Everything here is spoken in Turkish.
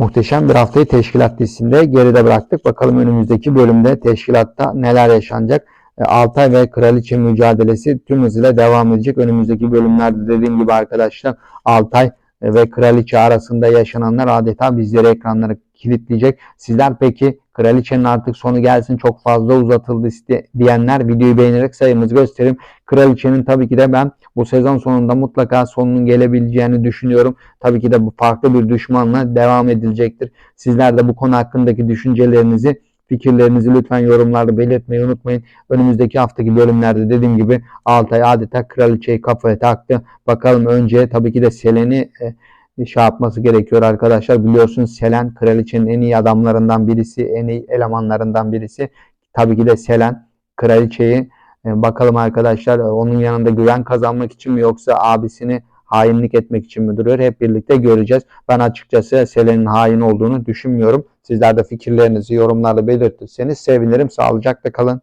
Muhteşem bir haftayı teşkilat dizisinde geride bıraktık. Bakalım önümüzdeki bölümde teşkilatta neler yaşanacak. E, Altay ve Kraliçe mücadelesi tüm hızıyla devam edecek. Önümüzdeki bölümlerde dediğim gibi arkadaşlar Altay e, ve Kraliçe arasında yaşananlar adeta bizleri ekranlara kilitleyecek. Sizler peki Kraliçenin artık sonu gelsin çok fazla uzatıldı diyenler videoyu beğenerek sayımızı gösterin. Kraliçenin tabii ki de ben bu sezon sonunda mutlaka sonunun gelebileceğini düşünüyorum. Tabii ki de bu farklı bir düşmanla devam edilecektir. Sizler de bu konu hakkındaki düşüncelerinizi, fikirlerinizi lütfen yorumlarda belirtmeyi unutmayın. Önümüzdeki haftaki bölümlerde dediğim gibi Altay adeta kraliçeyi kafaya taktı. Bakalım önce tabii ki de Selen'i e, şey yapması gerekiyor arkadaşlar. Biliyorsunuz Selen kraliçenin en iyi adamlarından birisi, en iyi elemanlarından birisi. Tabii ki de Selen kraliçeyi e, bakalım arkadaşlar e, onun yanında güven kazanmak için mi yoksa abisini hainlik etmek için mi duruyor? Hep birlikte göreceğiz. Ben açıkçası Selen'in hain olduğunu düşünmüyorum. Sizler de fikirlerinizi yorumlarda belirtirseniz sevinirim. Sağlıcakla kalın.